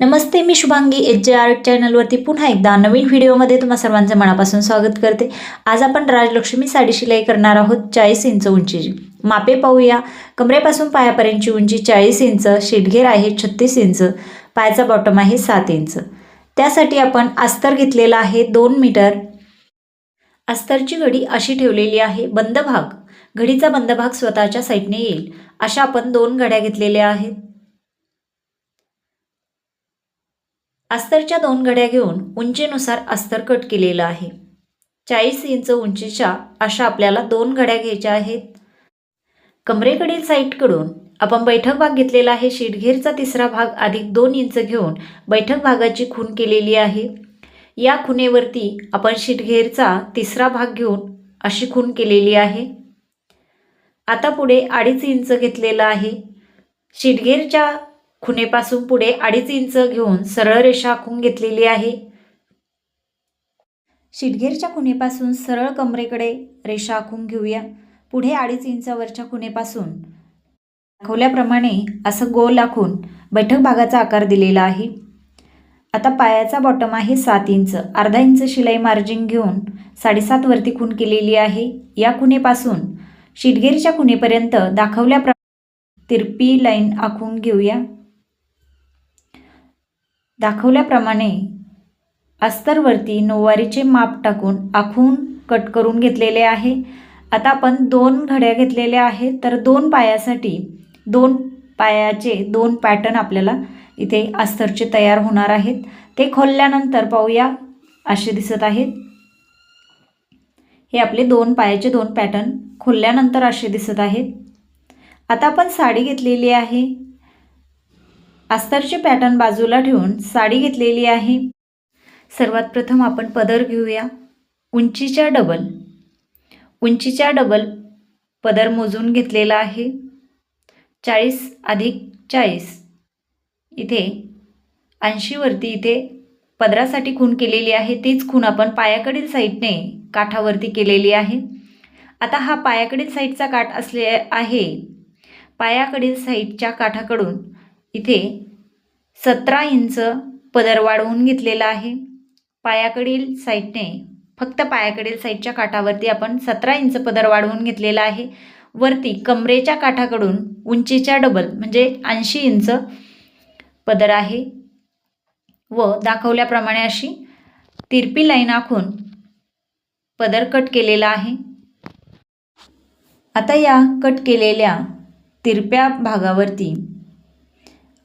नमस्ते मी Shubhangi H J art चॅनलवरती पुन्हा एकदा नवीन व्हिडिओमध्ये तुम्हा सर्वांचं मनापासून स्वागत करते. आज आपण राजलक्ष्मी साडी शिलाई करणार आहोत चाळीस इंच उंचीची. मापे पाहूया. कमरेपासून पायापर्यंतची उंची चाळीस इंच शिटघेर आहे छत्तीस इंच पायाचा बॉटम आहे सात इंच. त्यासाठी आपण अस्तर घेतलेला आहे दोन मीटर. अस्तरची घडी अशी ठेवलेली आहे बंद भाग. घडीचा बंद भाग स्वतःच्या साईडने येईल. अशा आपण दोन घड्या घेतलेल्या आहेत. अस्तरच्या दोन घड्या घेऊन उंचीनुसार अस्तर कट केलेलं आहे. चाळीस इंच उंचीच्या अशा आपल्याला दोन घड्या घ्यायच्या आहेत. कमरेकडील साईडकडून आपण बैठक भाग घेतलेला आहे. शीटघेरचा तिसरा भाग अधिक दोन इंच घेऊन बैठक भागाची खून केलेली आहे. या खुनेवरती आपण शीटघेरचा तिसरा भाग घेऊन अशी खून केलेली आहे. आता पुढे अडीच इंच घेतलेला आहे. शीटघेरच्या खुणेपासून पुढे अडीच इंच घेऊन सरळ रेषा आखून घेतलेली आहे. शिटगेरच्या खुणेपासून सरळ कमरेकडे रेषा आखून घेऊया. पुढे अडीच इंचावरच्या खुणेपासून दाखवल्याप्रमाणे असं गोल आखून बैठक भागाचा आकार दिलेला आहे. आता पायाचा बॉटम आहे सात इंच. अर्धा इंच शिलाई मार्जिन घेऊन साडेसात वरती खून केलेली आहे. या खुणेपासून शिटगेरच्या खुणेपर्यंत दाखवल्याप्रमाणे तिरपी लाईन आखून घेऊया. दाखवल्याप्रमाणे अस्तरवरती नऊवारीचे माप टाकून आखून कट करून घेतलेले आहे. आता आपण दोन घड्या घेतलेल्या आहेत. तर दोन पायासाठी दोन पायाचे दोन पॅटर्न आपल्याला इथे अस्तरचे तयार होणार आहेत. ते खोलल्यानंतर पाहूया. असे दिसत आहेत. हे आपले दोन पायाचे दोन पॅटर्न खोलल्यानंतर असे दिसत आहेत. आता आपण साडी घेतलेली आहे. अस्तरची पॅटर्न बाजूला ठेवून साडी घेतलेली आहे. सर्वात प्रथम आपण पदर घेऊया. उंचीच्या डबल. उंचीच्या डबल पदर मोजून घेतलेला आहे. चाळीस अधिक चाळीस. इथे ऐंशीवरती इथे पदरासाठी खूण केलेली आहे. तीच खूण आपण पायाकडील साईडने काठावरती केलेली आहे. आता हा पायाकडील साईडचा काठ असले आहे. पायाकडील साईडच्या काठाकडून इथे सतरा इंच पदर वाढवून घेतलेला आहे. पायाकडील साईडने फक्त पायाकडील साईडच्या काठावरती आपण सतरा इंच पदर वाढवून घेतलेला आहे. वरती कमरेच्या काठाकडून उंचीच्या डबल म्हणजे ऐंशी इंच पदर आहे. व दाखवल्याप्रमाणे अशी तिरपी लाईन आखून पदर कट केलेला आहे. आता या कट केलेल्या तिरप्या भागावरती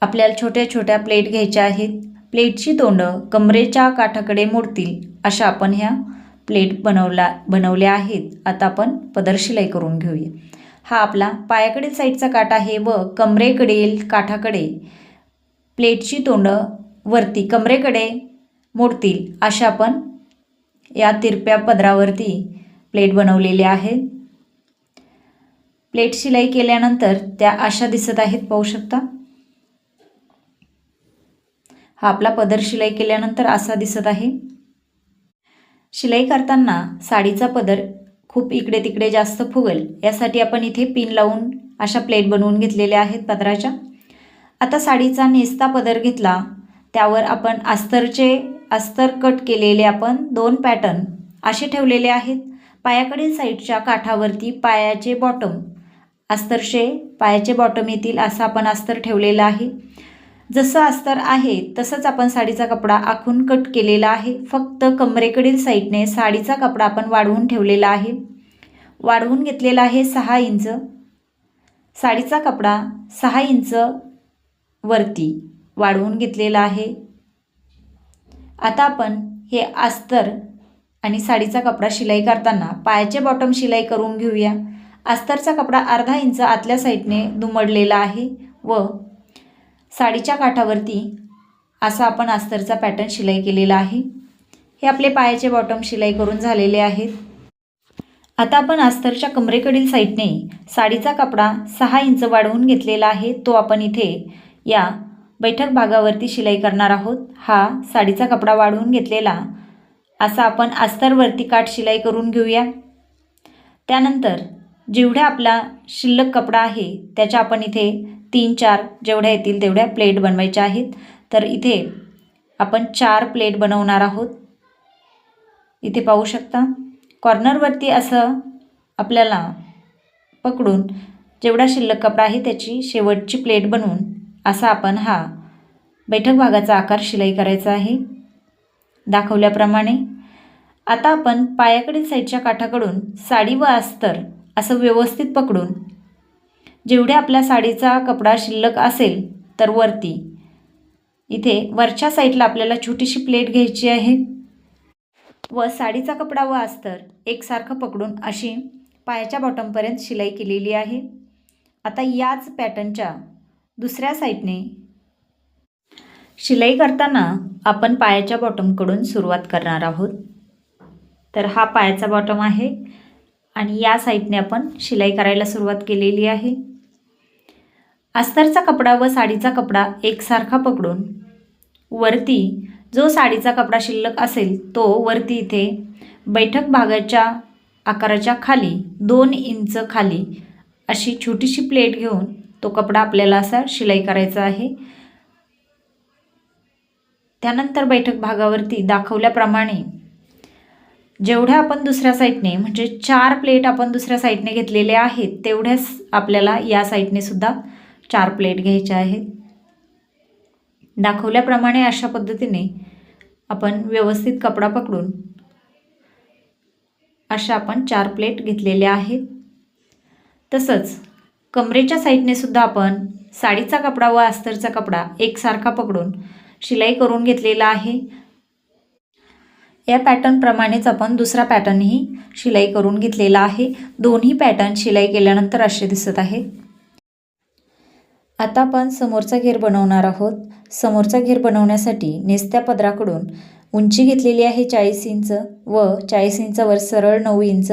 आपल्याला छोट्या छोट्या प्लेट घ्यायच्या आहेत. प्लेटची तोंडं कमरेच्या काठाकडे मोडतील अशा आपण ह्या प्लेट बनवला बनवल्या आहेत. आता आपण पदर शिलाई करून घेऊया. हा आपला पायाकडील साईडचा काठ आहे व कमरेकडील काठाकडे प्लेटची तोंडं वरती कमरेकडे मोडतील अशा आपण या तिरप्या पदरावरती प्लेट बनवलेली आहेत. प्लेट शिलाई केल्यानंतर त्या अशा दिसत आहेत पाहू शकता. हा आपला पदर शिलाई केल्यानंतर असा दिसत आहे. शिलाई करताना साडीचा पदर खूप इकडे तिकडे जास्त फुगल यासाठी आपण इथे पिन लावून अशा प्लेट बनवून घेतलेल्या आहेत पदराच्या. आता साडीचा नेसता पदर घेतला त्यावर आपण अस्तरचे अस्तर कट केलेले आपण दोन पॅटर्न असे ठेवलेले आहेत. पायाकडील साईडच्या काठावरती पायाचे बॉटम अस्तरचे पायाचे बॉटम येतील असं आपण अस्तर ठेवलेलं आहे. जसं अस्तर आहे तसंच आपण साडीचा कपडा आखून कट केलेला आहे. फक्त कमरेकडील साईडने साडीचा कपडा आपण वाढवून ठेवलेला आहे. वाढवून घेतलेला आहे सहा इंच. साडीचा कपडा सहा इंच वरती वाढवून घेतलेला आहे. आता आपण हे अस्तर आणि साडीचा कपडा शिलाई करताना पायाचे बॉटम शिलाई करून घेऊया. अस्तरचा कपडा अर्धा इंच आतल्या साईडने दुमडलेला आहे व साडीच्या काठावरती असा आपण अस्तरचा पॅटर्न शिलाई केलेला आहे. हे आपले पायाचे बॉटम शिलाई करून झालेले आहेत. आता आपण अस्तरच्या कमरेकडील साईडने साडीचा कपडा सहा इंच वाढवून घेतलेला आहे. तो आपण इथे या बैठक भागावरती शिलाई करणार आहोत. हा साडीचा कपडा वाढवून घेतलेला असा आपण अस्तरवरती काठ शिलाई करून घेऊया. त्यानंतर जेवढ्या आपला शिल्लक कपडा आहे त्याच्या आपण इथे तीन चार जेवढ्या येतील तेवढ्या प्लेट बनवायच्या आहेत. तर इथे आपण चार प्लेट बनवणार आहोत. इथे पाहू शकता. कॉर्नरवरती असं आपल्याला पकडून जेवढा शिल्लक कपडा आहे त्याची शेवटची प्लेट बनवून असा आपण हा बैठक भागाचा आकार शिलाई करायचा आहे. दाखवल्याप्रमाणे आता आपण पायाकडील साईडच्या काठाकडून साडी व अस्तर असं व्यवस्थित पकडून जेवढ्या आपल्या साडीचा कपडा शिल्लक असेल तर वरती. इथे वरच्या साईडला आपल्याला छोटीशी प्लेट घ्यायची आहे. व साडीचा कपडा व अस्तर एकसारखं पकडून अशी पायाच्या बॉटमपर्यंत शिलाई केलेली आहे. आता याच पॅटर्नच्या दुसऱ्या साईडने शिलाई करताना आपण पायाच्या बॉटमकडून सुरुवात करणार आहोत. तर हा पायाचा बॉटम आहे आणि या साईडने आपण शिलाई करायला सुरुवात केलेली आहे. अस्तरचा कपडा व साडीचा कपडा एकसारखा पकडून. वरती जो साडीचा कपडा शिल्लक असेल तो वरती इथे बैठक भागाच्या आकाराच्या खाली दोन इंच खाली अशी छोटीशी प्लेट घेऊन तो कपडा आपल्याला असा शिलाई करायचा आहे. त्यानंतर बैठक भागावरती दाखवल्याप्रमाणे जेवढ्या आपण दुसऱ्या साईडने म्हणजे चार प्लेट आपण दुसऱ्या साईडने घेतलेले आहेत तेवढ्याच आपल्याला या साईडने सुद्धा चार प्लेट घ्यायच्या आहेत दाखवल्याप्रमाणे अशा पद्धतीने आपण व्यवस्थित कपडा पकडून अशा आपण चार प्लेट घेतलेल्या आहेत. तसंच कमरेच्या साईडने सुद्धा आपण साडीचा कपडा व अस्तरचा कपडा एकसारखा पकडून शिलाई करून घेतलेला आहे. या पॅटर्नप्रमाणेच आपण दुसरा पॅटर्नही शिलाई करून घेतलेला आहे. दोन्ही पॅटर्न शिलाई केल्यानंतर असे दिसत आहेत आता आपण समोरचा घेर बनवणार आहोत. समोरचा घेर बनवण्यासाठी नेस्त्या पदराकडून उंची घेतलेली आहे चाळीस इंच व चाळीस इंचावर सरळ नऊ इंच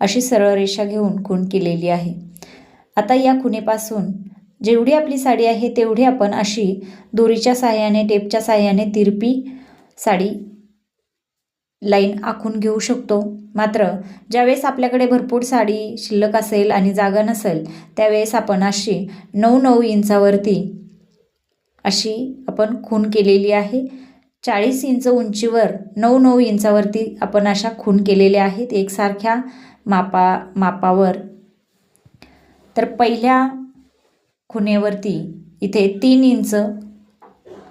अशी सरळ रेषा घेऊन खूण केलेली आहे. आता या खुणेपासून जेवढी आपली साडी आहे तेवढी आपण अशी दोरीच्या साह्याने टेपच्या साह्याने तिरपी साडी लाईन आखून घेऊ शकतो. मात्र ज्यावेळेस आपल्याकडे भरपूर साडी शिल्लक असेल आणि जागा नसेल त्यावेळेस आपण अशी नऊ नऊ इंचावरती अशी आपण खून केलेली आहे. चाळीस इंच उंचीवर नऊ नऊ इंचावरती आपण अशा खून केलेल्या आहेत. एकसारख्या मापा मापावर. तर पहिल्या खुणेवरती इथे तीन इंच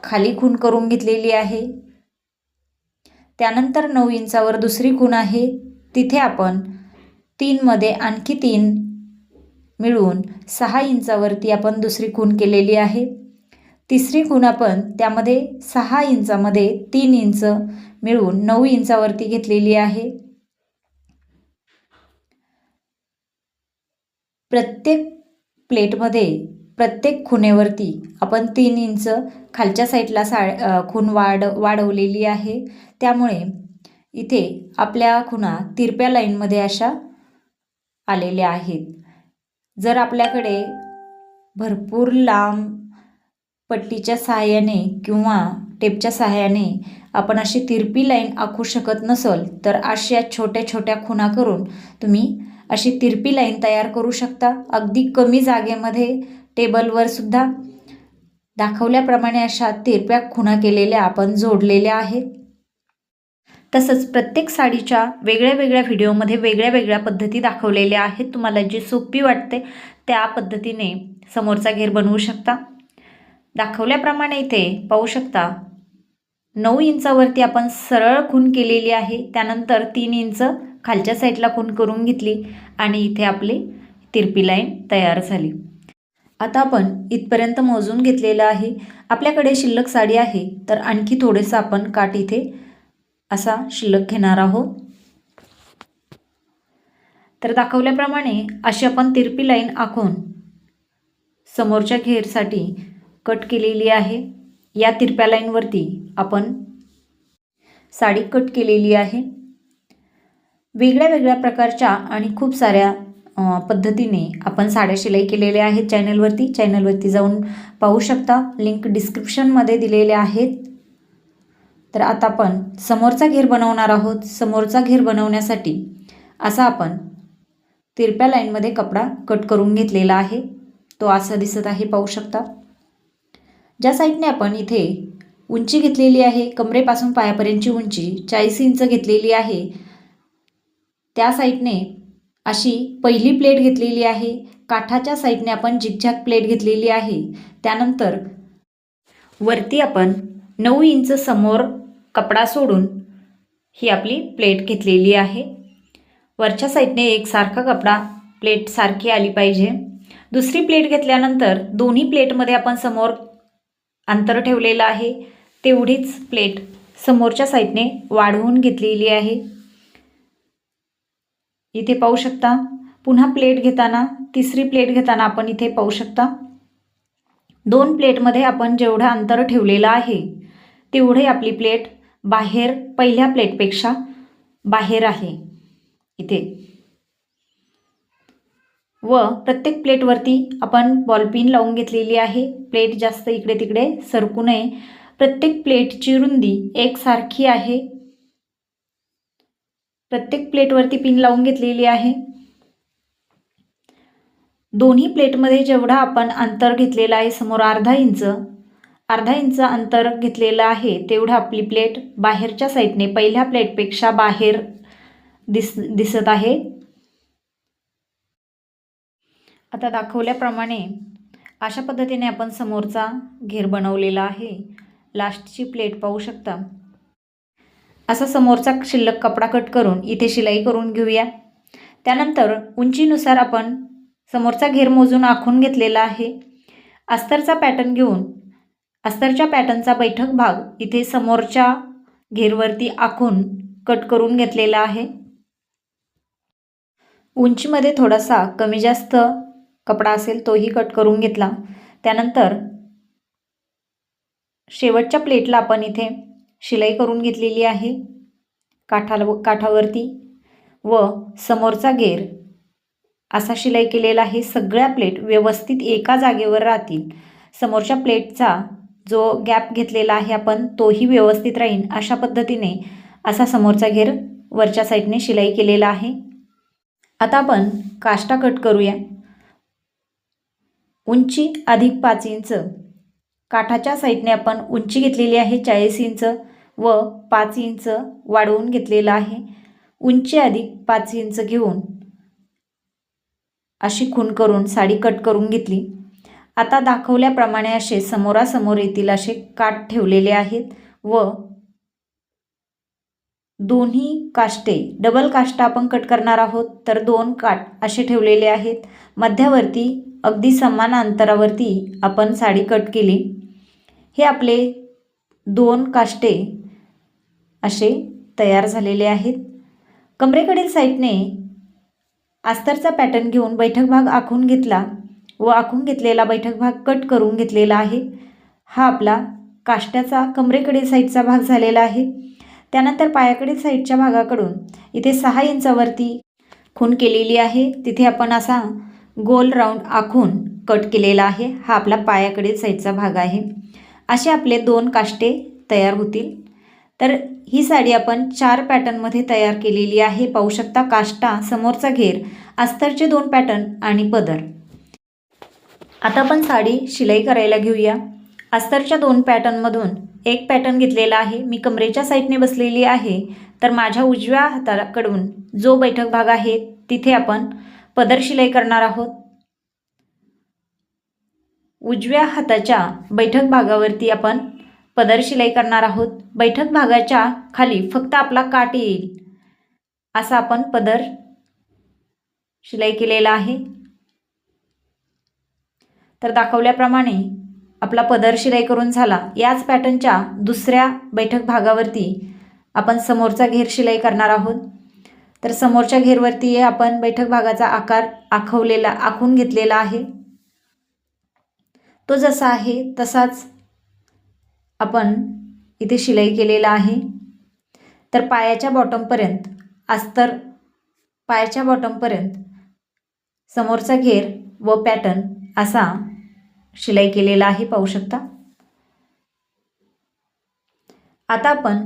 खाली खून करून घेतलेली आहे. त्यानंतर नऊ इंचावर दुसरी खूण आहे. तिथे आपण तीनमध्ये आणखी तीन मिळून सहा इंचावरती आपण दुसरी खूण केलेली आहे. तिसरी खूण आपण त्यामध्ये सहा इंचामध्ये तीन इंच मिळून नऊ इंचावरती घेतलेली आहे. प्रत्येक प्लेटमध्ये प्रत्येक खुणेवरती आपण तीन इंच खालच्या साईडला सा खून वाढ वाढवलेली आहे. त्यामुळे इथे आपल्या खुणा तिरप्या लाईनमध्ये अशा आलेल्या आहेत. जर आपल्याकडे भरपूर लांब पट्टीच्या सहाय्याने किंवा टेपच्या सहाय्याने आपण अशी तिरपी लाईन आखू शकत नसल तर अशा छोट्या छोट्या खुणा करून तुम्ही अशी तिरपी लाईन तयार करू शकता. अगदी कमी जागेमध्ये टेबलवर सुद्धा दाखवल्याप्रमाणे अशा तिरप्या खुणा केलेल्या आपण जोडलेल्या आहेत. तसंच प्रत्येक साडीच्या वेगळ्या वेगळ्या व्हिडिओमध्ये वेगळ्या वेगळ्या पद्धती दाखवलेल्या आहेत. तुम्हाला जी सोपी वाटते त्या पद्धतीने समोरचा घेर बनवू शकता. दाखवल्याप्रमाणे इथे पाहू शकता नऊ इंचावरती आपण सरळ खून केलेली आहे. त्यानंतर तीन इंच खालच्या साईडला खून करून घेतली आणि इथे आपली तिरपी लाईन तयार झाली. आता आपण इथपर्यंत मोजून घेतलेलं आहे. आपल्याकडे शिल्लक साडी आहे तर आणखी थोडंसं आपण काठ इथे असा शिल्लक घेणार आहोत. तर दाखवल्याप्रमाणे अशी आपण तिरपी लाईन आखून समोरच्या घेरसाठी कट केलेली आहे. या तिरप्या लाईनवरती आपण साडी कट केलेली आहे. वेगळ्या वेगळ्या प्रकारच्या आणि खूप साऱ्या पद्धतीने आपण साड्या शिलाई केलेल्या आहेत. चॅनलवरती चॅनलवरती जाऊन पाहू शकता. लिंक डिस्क्रिप्शनमध्ये दिलेल्या आहेत. तर आता आपण समोरचा घेर बनवणार आहोत. समोरचा घेर बनवण्यासाठी असा आपण तिरप्या लाईनमध्ये कपडा कट करून घेतलेला आहे. तो असा दिसत आहे पाहू शकता. ज्या साईडने आपण इथे उंची घेतलेली आहे कमरेपासून पायापर्यंतची उंची चाळीस इंच घेतलेली आहे त्या साईडने अशी पहिली प्लेट घेतलेली आहे. काठाच्या साईडने आपण झिकझॅक प्लेट घेतलेली आहे. त्यानंतर वरती आपण नऊ इंच समोर कपडा सोडून ही आपली प्लेट घेतलेली आहे. वरच्या साईडने एकसारखा कपडा प्लेट सारखी आली पाहिजे. दुसरी प्लेट घेतल्यानंतर दोन्ही प्लेटमध्ये आपण समोर अंतर ठेवलेलं आहे. तेवढीच प्लेट समोरच्या साईडने वाढवून घेतलेली आहे. इथे पाहू शकता पुन्हा प्लेट घेताना तिसरी प्लेट घेताना आपण इथे पाहू शकता. दोन प्लेटमध्ये आपण जेवढं अंतर ठेवलेलं आहे तेवढे आपली प्लेट बाहेर पहिल्या प्लेटपेक्षा बाहेर आहे. इथे. व प्रत्येक प्लेटवरती आपण बॉलपिन लावून घेतलेली आहे. प्लेट जास्त इकडे तिकडे सरकू नये. प्रत्येक प्लेटची रुंदी एकसारखी आहे. प्रत्येक प्लेटवरती पिन लावून घेतलेली आहे. दोन्ही प्लेटमध्ये जेवढा आपण अंतर घेतलेलं आहे समोर अर्धा इंच अर्धा इंच अंतर घेतलेलं आहे. तेवढं आपली प्लेट बाहेरच्या साईडने पहिल्या प्लेटपेक्षा बाहेर दिस दिसत आहे. आता दाखवल्याप्रमाणे अशा पद्धतीने आपण समोरचा घेर बनवलेला आहे. लास्टची प्लेट पाहू शकता. असा समोरचा शिल्लक कपडा कट करून इथे शिलाई करून घेऊया. त्यानंतर उंचीनुसार आपण समोरचा घेर मोजून आखून घेतलेला आहे. अस्तरचा पॅटर्न घेऊन अस्तरच्या पॅटर्नचा बैठक भाग इथे समोरच्या घेरवरती आखून कट करून घेतलेला आहे. उंचीमध्ये थोडासा कमी जास्त कपडा असेल तोही कट करून घेतला. त्यानंतर शेवटच्या प्लेटला आपण इथे शिलाई करून घेतलेली आहे. काठाला काठावरती व समोरचा घेर असा शिलाई केलेला आहे. सगळ्या प्लेट व्यवस्थित एका जागेवर राहतील. समोरच्या प्लेटचा जो गॅप घेतलेला आहे आपण तोही व्यवस्थित राहीन अशा पद्धतीने असा समोरचा घेर वरच्या साईडने शिलाई केलेला आहे. आता आपण काष्टा कट करूया. उंची अधिक पाच इंच. काठाच्या साईडने आपण उंची घेतलेली आहे चाळीस इंच व पाच इंच वाढवून घेतलेलं आहे. उंची अधिक पाच इंच घेऊन अशी खून करून साडी कट करून घेतली. आता दाखवल्याप्रमाणे असे समोरासमोर येतील असे काठ ठेवलेले आहेत व दोन्ही काष्टे डबल काष्टा आपण कट करणार आहोत तर दोन काठ असे ठेवलेले आहेत. मध्यावरती अगदी समान अंतरावरती आपण साडी कट केली. हे आपले दोन काष्टे असे तयार झालेले आहेत. कमरेकडील साईडने आस्तरचा पॅटर्न घेऊन बैठक भाग आखून घेतला. व आखून घेतलेला बैठक भाग कट करून घेतलेला आहे. हा आपला काष्ट्याचा कमरेकडील साईडचा भाग झालेला आहे. त्यानंतर पायाकडील साईडच्या भागाकडून इथे सहा इंचावरती खून केलेली आहे. तिथे आपण असा गोल राऊंड आखून कट केलेला आहे. हा आपला पायाकडील साईडचा भाग आहे. असे आपले दोन काष्टे तयार होतील. तर ही साडी आपण चार पॅटर्नमध्ये तयार केलेली आहे. पाहू शकता काष्टा समोरचा घेर अस्तरचे दोन पॅटर्न आणि पदर. आता आपण साडी शिलाई करायला घेऊया. अस्तरच्या दोन पॅटर्नमधून एक पॅटर्न घेतलेला आहे. मी कमरेच्या साईडने बसलेली आहे. तर माझ्या उजव्या हाताकडून जो बैठक भाग आहे तिथे आपण पदर शिलाई करणार आहोत. उजव्या हाताच्या बैठक भागावरती आपण पदर शिलाई करणार आहोत. बैठक भागाच्या खाली फक्त आपला काट येईल. असा आपण पदर शिलाई केलेला आहे. तर दाखवल्याप्रमाणे आपला पदर शिलाई करून झाला. याच पॅटर्नच्या दुसऱ्या बैठक भागावरती आपण समोरचा घेर शिलाई करणार आहोत. तर समोरच्या घेरवरती आपण बैठक भागाचा आकार आखवलेला आखून घेतलेला आहे. तो जसा आहे तसाच आपण इथे शिलाई केलेला आहे. तर पायाच्या बॉटमपर्यंत अस्तर पायाच्या बॉटमपर्यंत समोरचा घेर व पॅटर्न असा शिलाई केलेला आहे पाहू शकता. आता आपण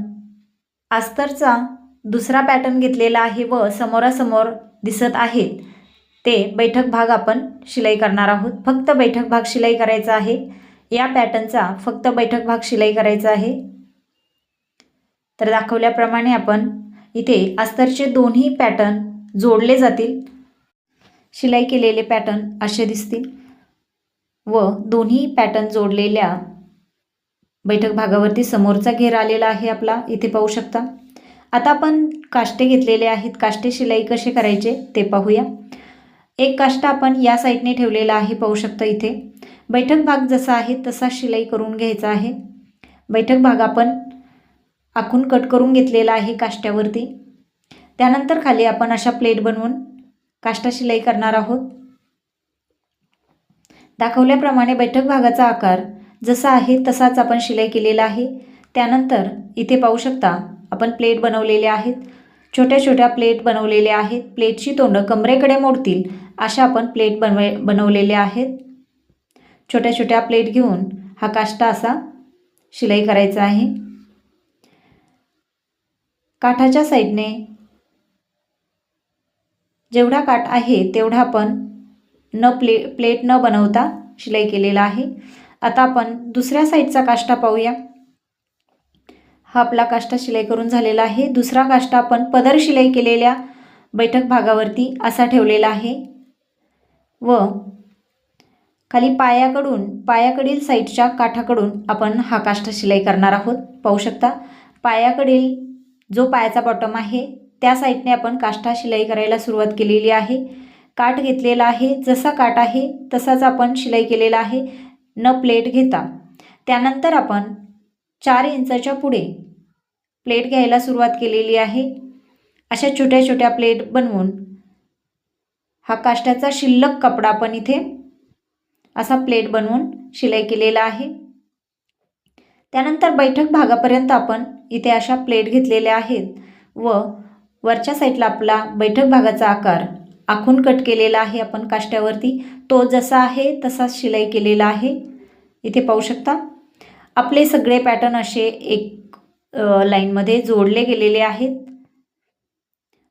अस्तरचा दुसरा पॅटर्न घेतलेला आहे व समोरासमोर दिसत आहेत. ते बैठक भाग आपण शिलाई करणार आहोत. फक्त बैठक भाग शिलाई करायचा आहे. या पॅटर्नचा फक्त बैठक भाग शिलाई करायचा आहे. तर दाखवल्याप्रमाणे आपण इथे अस्तरचे दोन्ही पॅटर्न जोडले जातील. शिलाई केलेले पॅटर्न असे दिसतील. व दोन्ही पॅटर्न जोडलेल्या बैठक भागावरती समोरचा घेर आलेला आहे आपला. इथे पाहू शकता. आता आपण काष्टे घेतलेले आहेत. काष्टे शिलाई कसे करायचे ते पाहूया. एक काष्टा आपण या साईडने ठेवलेला आहे. पाहू शकता इथे. बैठक भाग जसा आहे तसा शिलाई करून घ्यायचा आहे. बैठक भाग आपण आखून कट करून घेतलेला आहे काष्ट्यावरती. त्यानंतर खाली आपण अशा प्लेट बनवून काष्टा शिलाई करणार आहोत. दाखवल्याप्रमाणे बैठक भागाचा आकार जसा आहे तसाच आपण शिलाई केलेला आहे. त्यानंतर इथे पाहू शकता आपण प्लेट बनवलेल्या आहेत. छोट्या छोट्या प्लेट बनवलेल्या आहेत. प्लेटची तोंडं कमरेकडे मोडतील अशा आपण प्लेट बनवे बनवलेल्या आहेत. छोट्या छोट्या प्लेट घेऊन हा काष्टा असा शिलाई करायचा आहे. काठाच्या साईडने जेवढा काठ आहे तेवढा आपण न प्ले प्लेट न बनवता शिलाई केलेला आहे. आता आपण दुसऱ्या साईडचा काष्टा पाहूया. हा आपला काष्टा शिलाई करून झालेला आहे. दुसरा काष्टा आपण पदर शिलाई केलेल्या बैठक भागावरती असा ठेवलेला आहे. व खाली पायाकडून पायाकडील साईडच्या काठाकडून आपण हा काष्टा शिलाई करणार आहोत. पाहू शकता पायाकडील जो पायाचा बॉटम आहे त्या साईडने आपण काष्टा शिलाई करायला सुरुवात केलेली आहे. काठ घेतलेला आहे जसा काठ आहे तसाच आपण शिलाई केलेला आहे. न प्लेट घेता. त्यानंतर आपण चार इंचाच्या पुढे प्लेट घ्यायला सुरुवात केलेली आहे. अशा छोट्या छोट्या प्लेट बनवून हा काष्ट्याचा शिल्लक कपडा आपण इथे असा प्लेट बनवून शिलाई केलेला आहे. त्यानंतर बैठक भागापर्यंत आपण इथे अशा प्लेट घेतलेल्या आहेत व वरच्या साईडला आपला बैठक भागाचा आकार आखून कट केलेला आहे आपण काष्ट्यावरती. तो जसा आहे तसाच शिलाई केलेला आहे. इथे पाहू शकता. आपले सगळे पॅटर्न असे एक लाईनमध्ये जोडले गेलेले आहेत.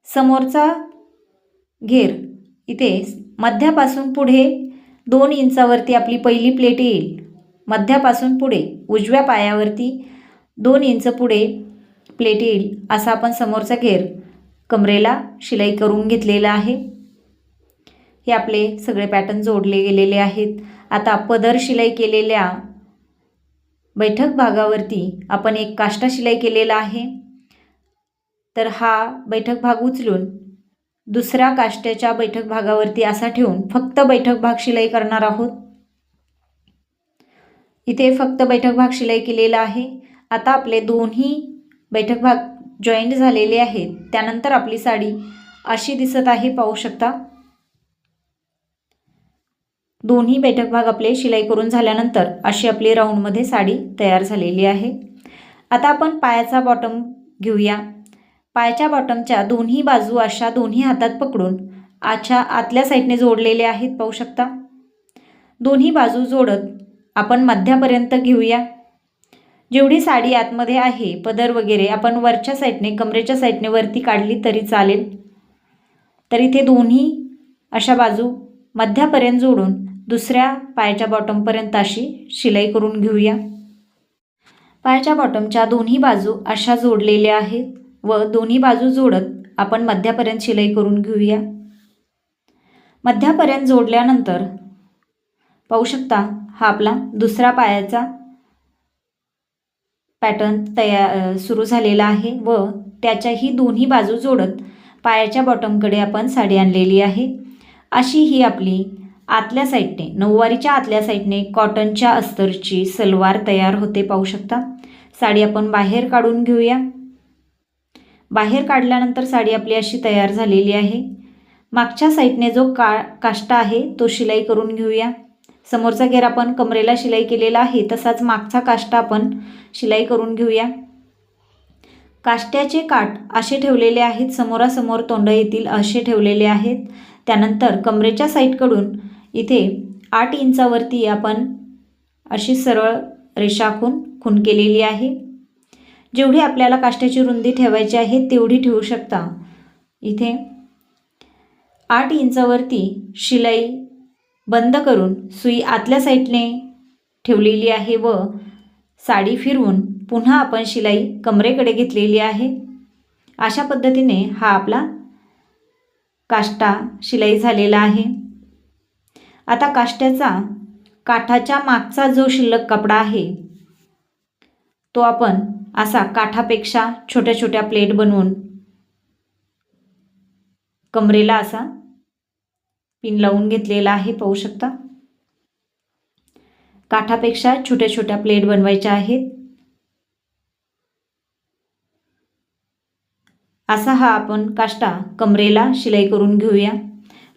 समोरचा घेर इथे मध्यापासून पुढे दोन इंचावरती आपली पहिली प्लेट येईल. मध्यापासून पुढे उजव्या पायावरती दोन इंच पुढे प्लेट येईल. असा आपण समोरचा घेर कमरेला शिलाई करून घेतलेला आहे. हे आपले सगळे पॅटर्न जोडले गेलेले आहेत. आता पदर शिलाई केलेल्या बैठक भागावरती आपण एक काष्टा शिलाई केलेला आहे. तर हा बैठक भाग उचलून दुसऱ्या काष्ट्याच्या बैठक भागावरती असा ठेवून फक्त बैठक भाग शिलाई करणार आहोत. इथे फक्त बैठक भाग शिलाई केलेला आहे. आता आपले दोन्ही बैठक भाग जॉईंट झालेले आहेत. त्यानंतर आपली साडी अशी दिसत आहे पाहू शकता. दोन्ही बैठक भाग आपले शिलाई करून झाल्यानंतर अशी आपली राऊंडमध्ये साडी तयार झालेली आहे. आता आपण पायाचा बॉटम घेऊया. पायाच्या बॉटमच्या दोन्ही बाजू अशा दोन्ही हातात पकडून आच्या आतल्या साईडने जोडलेले आहेत पाहू शकता. दोन्ही बाजू जोडत आपण मध्यापर्यंत घेऊया. जेवढी साडी आतमध्ये आहे पदर वगैरे आपण वरच्या साईडने कमरेच्या साईडने वरती काढली तरी चालेल. तर इथे दोन्ही अशा बाजू मध्यापर्यंत जोडून दुसऱ्या पायाच्या बॉटमपर्यंत अशी शिलाई करून घेऊया. पायाच्या बॉटमच्या दोन्ही बाजू अशा जोडलेल्या आहेत व दोन्ही बाजू जोडत आपण मध्यापर्यंत शिलाई करून घेऊया. मध्यापर्यंत जोडल्यानंतर पाहू शकता हा आपला दुसरा पायाचा पॅटर्न तया सुरू झालेला आहे व त्याच्याही दोन्ही बाजू जोडत पायाच्या बॉटमकडे आपण साडी आणलेली आहे. अशी ही आपली आतल्या साईडने नऊवारीच्या आतल्या साईडने कॉटनच्या अस्तरची सलवार तयार होते पाहू शकता. साडी आपण बाहेर काढून घेऊया. बाहेर काढल्यानंतर साडी आपली अशी तयार झालेली आहे. मागच्या साईडने जो का काष्टा आहे तो शिलाई करून घेऊया. समोरचा घेर आपण कमरेला शिलाई केलेला आहे तसाच मागचा काष्टा आपण शिलाई करून घेऊया. काष्ट्याचे काठ असे ठेवलेले आहेत समोरासमोर तोंड येतील असे ठेवलेले आहेत. त्यानंतर कमरेच्या साईडकडून इथे आठ इंचावरती आपण अशी सरळ रेषा आखून खून केलेली आहे. जेवढी आपल्याला काष्ट्याची रुंदी ठेवायची आहे तेवढी ठेवू शकता. इथे आठ इंचावरती शिलाई बंद करून सुई आतल्या साईडने ठेवलेली आहे व साडी फिरवून पुन्हा आपण शिलाई कमरेकडे घेतलेली आहे. अशा पद्धतीने हा आपला काष्टा शिलाई झालेला आहे. आता काष्ट्याचा काठाच्या मागचा जो शिल्लक कपडा आहे तो आपण असा काठापेक्षा छोट्या छोट्या प्लेट बनवून कमरेला असा पिन लावून घेतलेला आहे पाहू शकता. काठापेक्षा छोट्या छोट्या प्लेट बनवायच्या आहेत. असा हा आपण काष्टा कमरेला शिलाई करून घेऊया.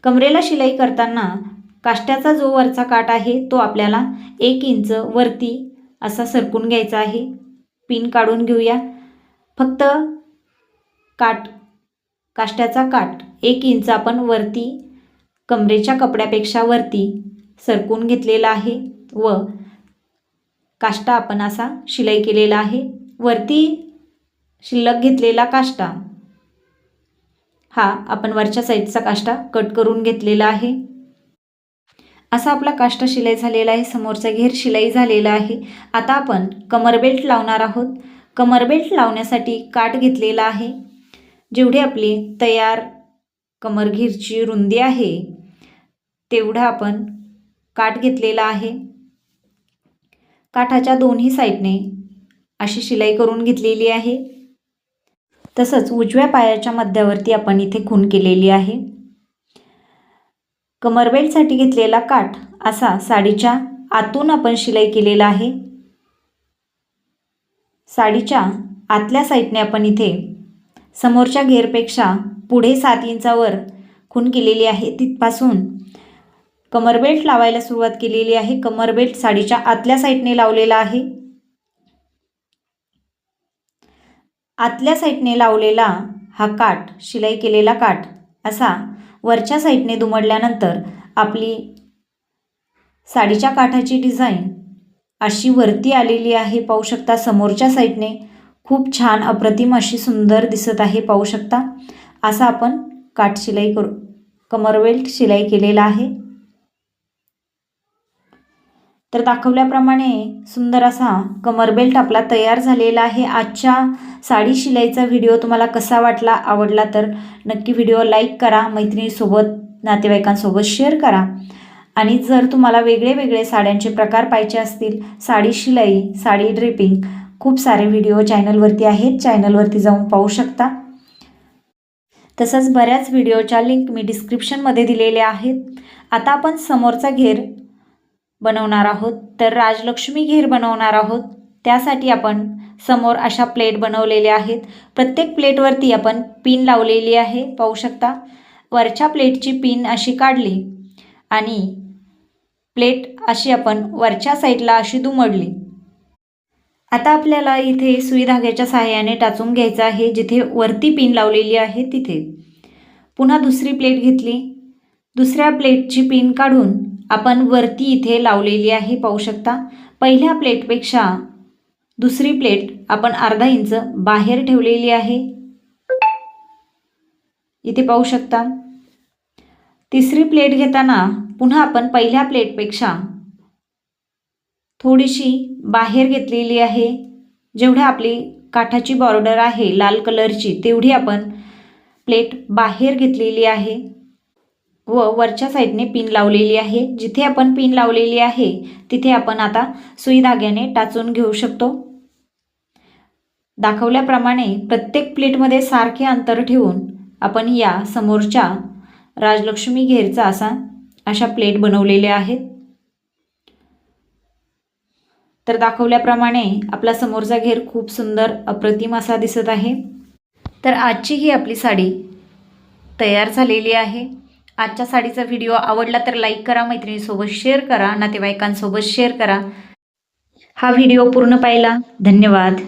कमरेला शिलाई करताना काष्ट्याचा जो वरचा काठ आहे तो आपल्याला एक इंच वरती असा सरकून घ्यायचा आहे. पिन काढून घेऊया. फक्त काठ काष्ट्याचा काठ एक इंच आपण वरती कमरेच्या कपड्यापेक्षा वरती सरकून घेतलेला आहे व काष्टा आपण असा शिलाई केलेला आहे. वरती शिल्लक घेतलेला काष्टा हा आपण वरच्या साईडचा काष्टा कट करून घेतलेला आहे. असा आपला काष्टा शिलाई झालेला आहे समोरचा घेर शिलाई झालेला आहे. आता आपण कमर बेल्ट लावणार आहोत. कमर बेल्ट लावण्यासाठी काठ घेतलेला आहे. जेवढी आपली तयार कमरघीरची रुंदी आहे तेवढा आपण काठ घेतलेला आहे. काठाच्या दोन्ही साईडने अशी शिलाई करून घेतलेली आहे. तसंच उजव्या पायाच्या मध्यावरती आपण इथे खून केलेली आहे. कमरबेल्टसाठी घेतलेला काठ असा साडीच्या आतून आपण शिलाई केलेला आहे. साडीच्या आतल्या साईडने आपण इथे समोरच्या घेरपेक्षा पुढे सात इंचावर खून केलेली आहे. तिथपासून कमरबेल्ट लावायला सुरुवात केलेली आहे. कमरबेल्ट साडीच्या आतल्या साईडने लावलेला आहे. आतल्या साईडने लावलेला हा काठ शिलाई केलेला काठ असा वरच्या साईडने दुमडल्यानंतर आपली साडीच्या काठाची डिझाईन अशी वरती आलेली आहे पाहू शकता. समोरच्या साईडने खूप छान अप्रतिम अशी सुंदर दिसत आहे पाहू शकता. असा आपण काठ शिलाई करू कमरवेल्ट शिलाई केलेला आहे. तर दाखवल्याप्रमाणे सुंदर असा कमरबेल्ट आपला तयार झालेला आहे. आजच्या साडी शिलाईचा व्हिडिओ तुम्हाला कसा वाटला आवडला तर नक्की व्हिडिओ लाईक करा मैत्रिणीसोबत नातेवाईकांसोबत शेअर करा. आणि जर तुम्हाला वेगळे वेगळे साड्यांचे प्रकार पाहिजे असतील साडी शिलाई साडी ड्रेपिंग खूप सारे व्हिडिओ चॅनलवरती आहेत. चॅनलवरती जाऊन पाहू शकता. तसंच बऱ्याच व्हिडिओच्या लिंक मी डिस्क्रिप्शनमध्ये दिलेल्या आहेत. आता आपण समोरचा घेर बनवणार आहोत. तर राजलक्ष्मी घेर बनवणार आहोत. त्यासाठी आपण समोर अशा प्लेट बनवलेल्या आहेत. प्रत्येक प्लेटवरती आपण पिन लावलेली आहे. पाहू शकता वरच्या प्लेटची पिन अशी काढली आणि प्लेट अशी आपण वरच्या साईडला अशी दुमडली. आता आपल्याला इथे सुई धाग्याच्या सहाय्याने टाचून घ्यायचं आहे जिथे वरती पिन लावलेली आहे तिथे. पुन्हा दुसरी प्लेट घेतली. दुसऱ्या प्लेटची पिन काढून आपण वरती इथे लावलेली आहे पाहू शकता. पहिल्या प्लेटपेक्षा दुसरी प्लेट आपण अर्धा इंच बाहेर ठेवलेली आहे. इथे पाहू शकता. तिसरी प्लेट घेताना पुन्हा आपण पहिल्या प्लेटपेक्षा थोडीशी बाहेर घेतलेली आहे. जेवढ्या आपली काठाची बॉर्डर आहे लाल कलरची तेवढी आपण प्लेट बाहेर घेतलेली आहे. व वरच्या साईडने पिन लावलेली आहे. जिथे आपण पिन लावलेली आहे तिथे आपण आता सुई धाग्याने टाचून घेऊ शकतो. दाखवल्याप्रमाणे प्रत्येक प्लेटमध्ये सारखे अंतर ठेवून आपण या समोरच्या राजलक्ष्मी घेरचा असा अशा प्लेट बनवलेल्या आहेत. तर दाखवल्याप्रमाणे आपला समोरचा घेर खूप सुंदर अप्रतिम असा दिसत आहे. तर आजची ही आपली साडी तयार झालेली आहे. आजच्या साडीचा व्हिडिओ आवडला तर लाईक करा मैत्रिणीसोबत शेअर करा नातेवाईकांसोबत शेअर करा. हा व्हिडिओ पूर्ण पाहिला. धन्यवाद.